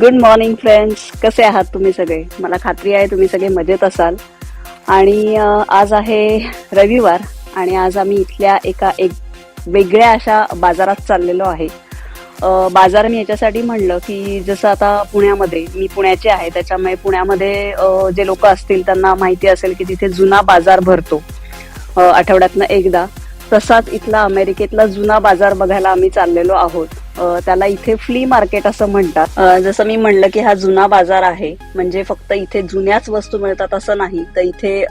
Good morning friends कसे आहात तुम्ही सगळे? मला खात्री आहे तुम्ही सगळे मजेत असाल. आणि आज आहे रविवार आणि आज आम्ही इथल्या एका एक वेगळ्या अशा बाजारात चाललेलो आहे. बाजार मी याच्यासाठी म्हणलं की जसं आता पुण्यामध्ये मी पुण्याचे आहे त्याच्यामुळे पुण्यामध्ये जे लोक असतील त्यांना माहिती असेल की तिथे जुना बाजार भरतो आठवड्यातनं एकदा तसाच इथला अमेरिकेतला जुना बाजार बघायला आम्ही चाललेलो आहोत. त्याला इथे फ्ली मार्केट असं म्हणतात. जसं मी म्हणलं की हा जुना बाजार आहे म्हणजे फक्त इथे जुन्याच वस्तू मिळतात असं नाही तर इथे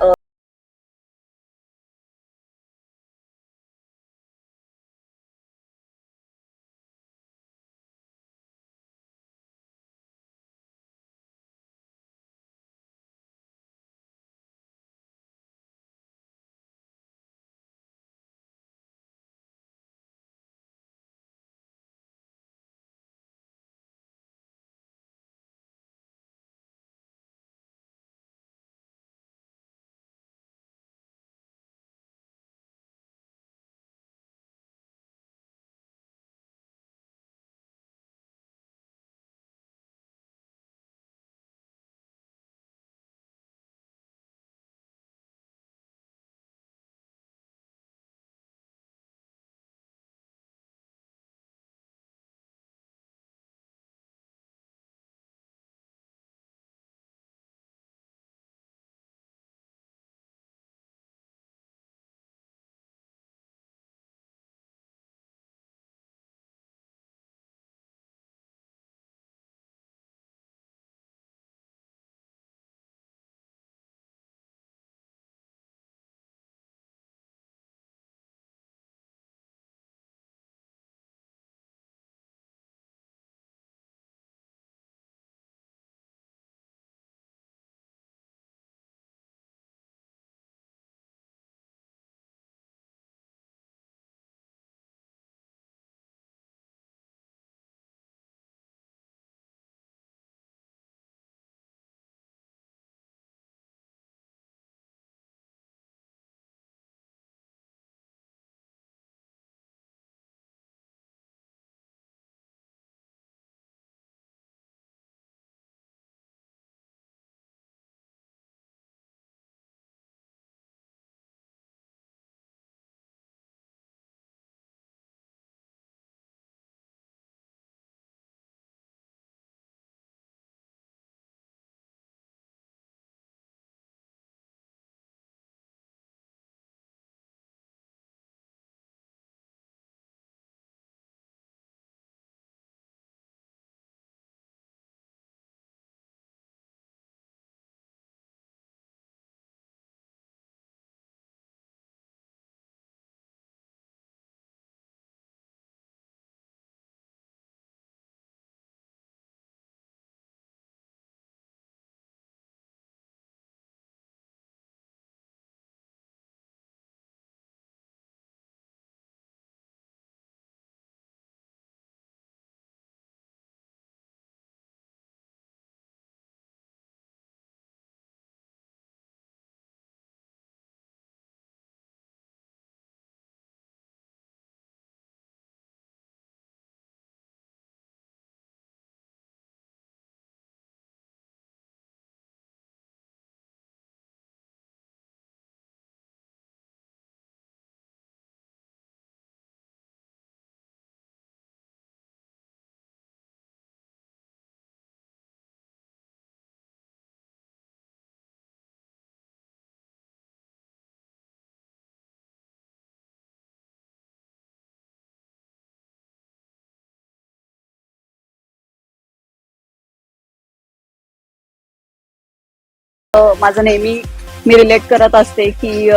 माझं नेहमी मी रिलेट करत असते की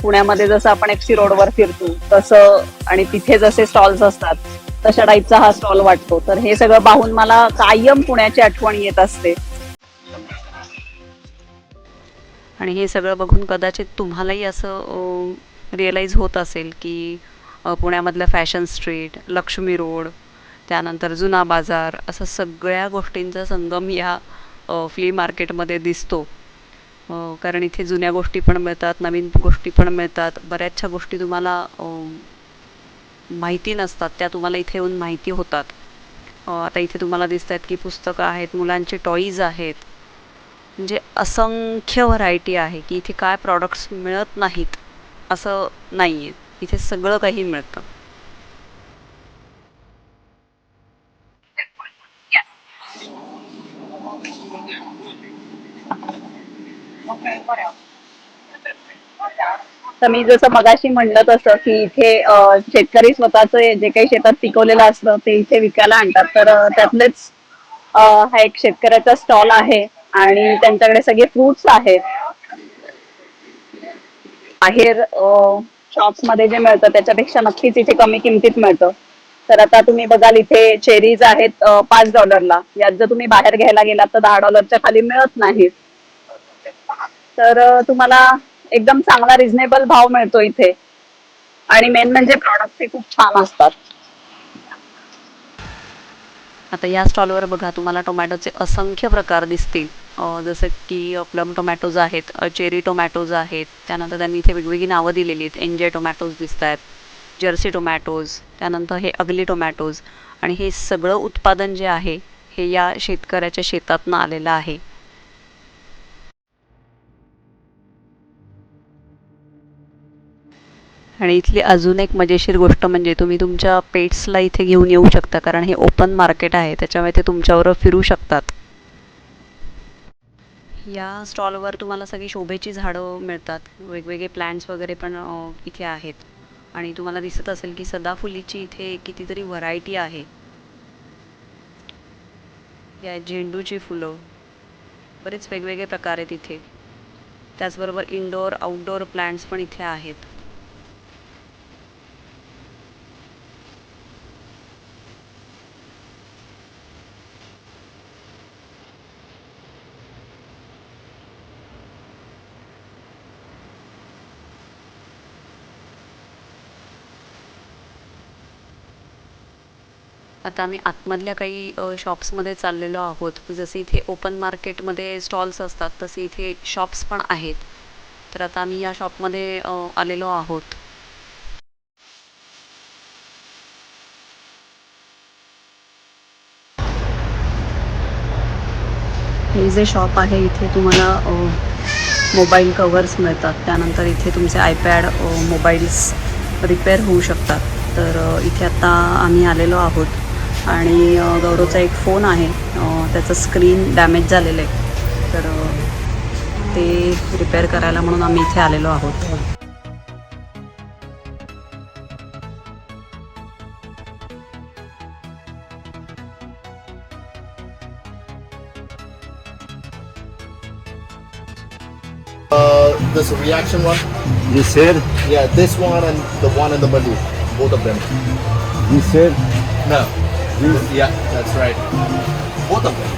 पुण्यामध्ये जसं आपण एफसी रोडवर फिरतो तसं आणि तिथे जसे स्टॉल्स असतात तशा टाईपचा हा स्टॉल वाटतो. तर हे सगळं पाहून मला कायम पुण्याची आठवण येत असते. आणि हे सगळं बघून कदाचित तुम्हालाही असं रिअलाईज होत असेल की पुण्यामधलं फॅशन स्ट्रीट लक्ष्मी रोड त्यानंतर जुना बाजार असं सगळ्या गोष्टींचा संगम या फ्ली मार्केटमध्ये दिसतो. कारण इथे जुन्या गोष्टी पण मिळतात नवीन गोष्टी पण मिळतात. बऱ्याचशा गोष्टी तुम्हाला माहिती नसतात त्या तुम्हाला इथे येऊन माहिती होतात. आता इथे तुम्हाला दिसत आहेत की पुस्तकं आहेत मुलांचे टॉईज आहेत. म्हणजे असंख्य व्हरायटी आहे की इथे काय प्रॉडक्ट्स मिळत नाहीत असं नाही आहे इथे सगळं काही मिळतं. तर मी जसं मगाशी म्हणलं तसं की इथे शेतकरी स्वतःच जे काही शेतात पिकवलेलं असतं ते इथे विकायला आणतात. तर त्यातलेच हा एक शेतकऱ्याचा स्टॉल आहे आणि त्यांच्याकडे सगळे फ्रुट्स आहेत. बाहेर शॉप्समध्ये जे मिळतं त्याच्यापेक्षा नक्कीच इथे कमी किमतीत मिळतं. तर आता तुम्ही बघाल इथे चेरीज आहेत पाच डॉलरला. यात जर तुम्ही बाहेर घ्यायला गेलात तर दहा डॉलरच्या खाली मिळत नाहीत. तर तुम्हाला एकदम चांगला रिझनेबल भाव मिळतो इथे. आणि मेन म्हणजे प्रॉडक्ट हे खूप छान असतात. आता या स्टॉलवर बघा तुम्हाला टोमॅटोचे असंख्य प्रकार दिसतील. जसं की प्लम टोमॅटोज आहेत चेरी टोमॅटोज आहेत. त्यानंतर त्यांनी इथे वेगवेगळी नावं दिलेली आहेत. एनजे टोमॅटोज दिसत आहेत जर्सी टोमॅटोज त्यानंतर हे अगली टोमॅटोज. आणि हे सगळं उत्पादन जे आहे हे या शेतकऱ्याच्या शेतातनं आलेलं आहे. आणि इथली अजून एक मजेशीर गोष्ट म्हणजे तुम्ही तुमच्या पेट्सला इथे घेऊन येऊ शकता कारण हे ओपन मार्केट आहे त्याच्यामुळे ते तुमच्यावर फिरू शकतात. या स्टॉलवर तुम्हाला सगळी शोभेची झाडं मिळतात. वेगवेगळे प्लॅन्ट्स वगैरे पण इथे आहेत. आणि तुम्हाला दिसत असेल की सदाफुलीची इथे कितीतरी व्हरायटी आहे. या झेंडूची फुलं बरेच वेगवेगळे प्रकार आहेत इथे. त्याचबरोबर इनडोअर आउटडोअर प्लॅन्ट्स पण इथे आहेत. आता आम्ही आतमधल्या काही शॉप्समध्ये चाललेलो आहोत. जसे इथे ओपन मार्केटमध्ये स्टॉल्स असतात तसे इथे शॉप्स पण आहेत. तर आता आम्ही या शॉपमध्ये आलेलो आहोत. हे जे शॉप आहे इथे तुम्हाला मोबाईल कवर्स मिळतात. त्यानंतर इथे तुमचे आयपॅड मोबाईल्स रिपेअर होऊ शकतात. तर इथे आता आम्ही आलेलो आहोत. आणि गौरवचा एक फोन आहे त्याचं स्क्रीन डॅमेज झालेलं आहे तर ते रिपेअर करायला म्हणून आम्ही इथे आलेलो आहोत Uh, this reaction one. This here, Yeah, this one and the one in the middle. Both of them. this here, No. Yeah, that's right. Both of them.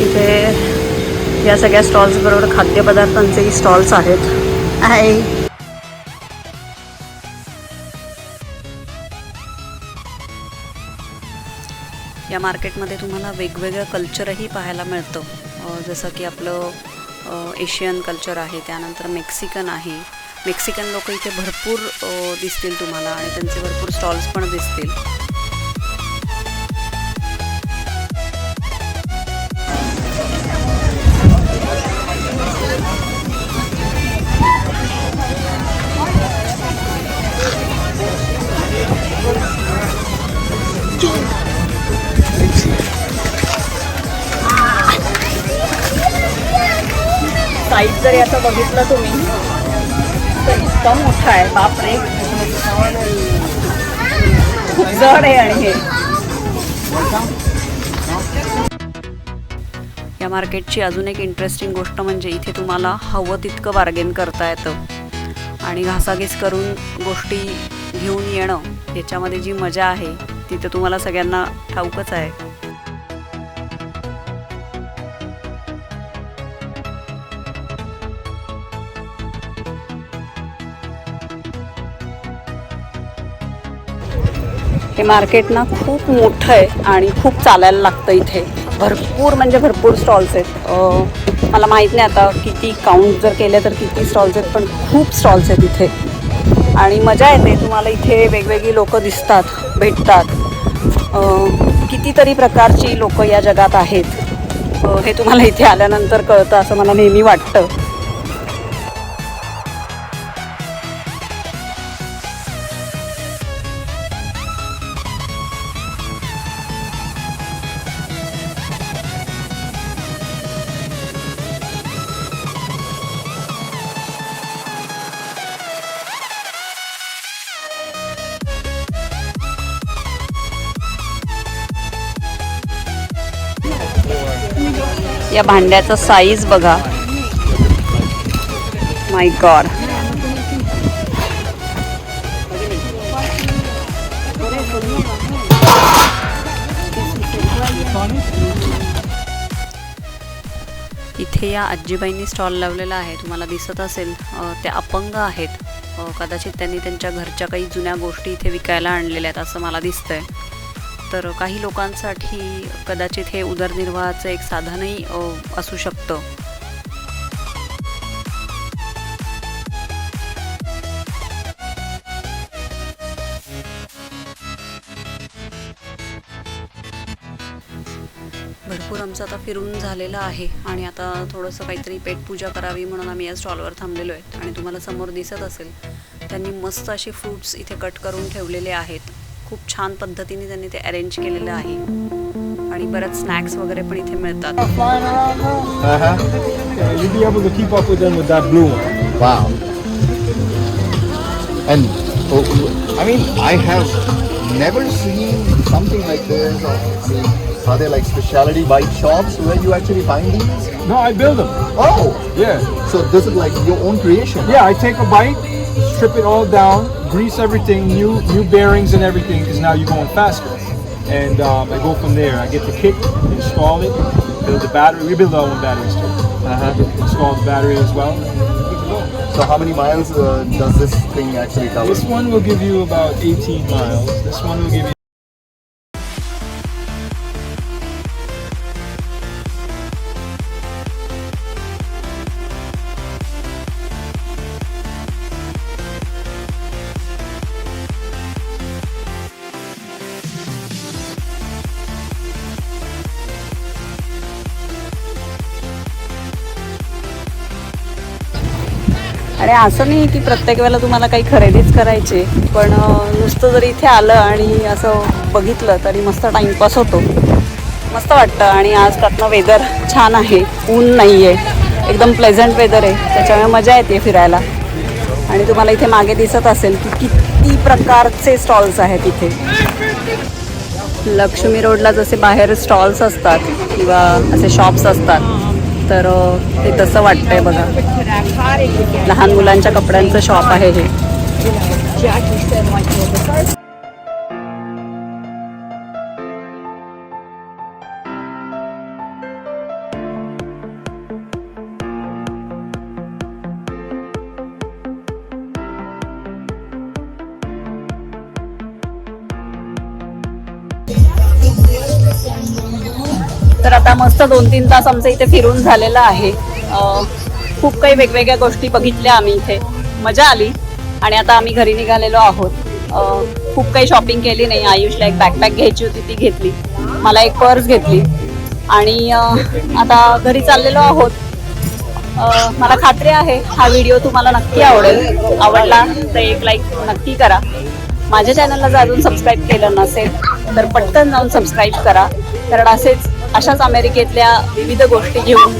इथे या सगळ्या स्टॉल्स बरोबर खाद्यपदार्थांचेही स्टॉल्स आहेत आहे या मार्केटमध्ये तुम्हाला वेगवेगळं कल्चरही पाहायला मिळतं जसं की आपलं एशियन कल्चर आहे त्यानंतर मेक्सिकन आहे मेक्सिकन लोक इथे भरपूर दिसतील तुम्हाला आणि त्यांचे भरपूर स्टॉल्स पण दिसतील. साईज जर असं बघितलं तुम्ही इतका मोठा आहे बापरे. खूप जड आहे आणि हे. या मार्केटची अजून एक इंटरेस्टिंग गोष्ट म्हणजे इथे तुम्हाला हवं तितकं बार्गेन करता येतं. आणि घासाघीस करून गोष्टी घेऊन येणं याच्यामध्ये जी मजा आहे ती तर तुम्हाला सगळ्यांना ठाऊकच आहे. हे मार्केट ना खूप मोठं आहे आणि खूप चालायला लागतं इथे. भरपूर म्हणजे भरपूर स्टॉल्स आहेत. मला माहीत नाही आता किती काउंट जर केले तर किती स्टॉल्स आहेत पण खूप स्टॉल्स आहेत इथे. आणि मजा येते तुम्हाला इथे वेगवेगळी लोक दिसतात भेटतात. कितीतरी प्रकारची लोक या जगात आहेत. हे तुम्हाला इथे आल्यानंतर कळतं असं मला नेहमी वाटतं. या भांड्याचा साईज बघा. माय गॉड इथे या आजीबाईंनी स्टॉल लावलेला आहे. तुम्हाला दिसत असेल अ, त्या अपंग आहेत. कदाचित त्यांनी त्यांच्या घरच्या काही जुन्या गोष्टी इथे विकायला आणलेल्या आहेत असं मला दिसतंय. तर काही लोकांसाठी कदाचित हे उदरनिर्वाहाचं एक साधनही असू शकतं. भरपूर आमचं आता फिरून झालेलं आहे आणि आता थोडंसं काहीतरी पेटपूजा करावी म्हणून आम्ही या स्टॉलवर थांबलेलो आहे आणि तुम्हाला समोर दिसत असेल त्यांनी मस्त असे फ्रूट्स इथे कट करून ठेवलेले आहेत. खूप छान पद्धतीने त्यांनी ते अरेंज केलेलं आहे आणि बरेच स्नॅक्स वगैरे पण इथे मिळतात Uh-huh. Yeah, you'll be able to keep up with them with that blue one. Wow. And oh, I mean, I have never seen something like this. Or, I mean, are there like specialty bike shops where you actually find these? No, I build them. Oh, Yeah. so this is like your own creation. Yeah, I take a bike, strip it all down, grease everything, new new bearings and everything, because now you're going faster. And um, I go from there. I get the kit, install it, build the battery. We build our own batteries too. Uh-huh. Install the battery as well. Good to go. So how many miles uh, does this thing actually cover? This one will give you about 18 miles. This one will give you. आणि असं नाही की प्रत्येक वेळेला तुम्हाला काही खरेदीच करायची पण नुसतं जरी इथे आलं आणि असं बघितलं तरी मस्त टाईमपास होतो. मस्त वाटतं आणि आज त्यातनं वेदर छान आहे ऊन नाही आहे एकदम प्लेझंट वेदर आहे त्याच्यामुळे मजा येते फिरायला. आणि तुम्हाला इथे मागे दिसत असेल की किती प्रकारचे स्टॉल्स आहेत इथे. लक्ष्मी रोडला जसे बाहेर स्टॉल्स असतात किंवा असे शॉप्स असतात तर ते तसं वाटतंय बघा. लहान मुलांच्या कपड्यांचं शॉप आहे हे. तर आता मस्त दोन तीन तास आमचं इथे फिरून झालेलं आहे. खूप काही वेगवेगळ्या गोष्टी बघितल्या आम्ही इथे. मजा आली. आणि आता आम्ही घरी निघालेलो आहोत. खूप काही शॉपिंग केली नाही. आयुषला एक बॅकपॅक घ्यायची होती ती घेतली. मला एक पर्स घेतली. आणि आता घरी चाललेलो आहोत. मला खात्री आहे हा व्हिडिओ तुम्हाला नक्की आवडेल. आवडला तर एक लाईक नक्की करा. माझ्या चॅनलला जर अजून सबस्क्राईब केलं नसेल तर पटकन जाऊन सबस्क्राईब करा. कारण असेच अशाच अमेरिकेतल्या विविध गोष्टी घेऊन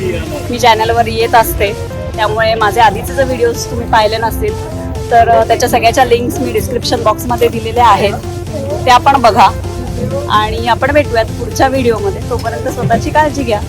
मी चॅनलवर येत असते. त्यामुळे माझे आधीचे जर व्हिडिओज तुम्ही पाहिले नसतील तर त्याच्या सगळ्याच्या लिंक्स मी डिस्क्रिप्शन बॉक्समध्ये दिलेल्या आहेत. त्या पण बघा. आणि आपण भेटूयात पुढच्या व्हिडिओमध्ये तोपर्यंत स्वतःची काळजी घ्या.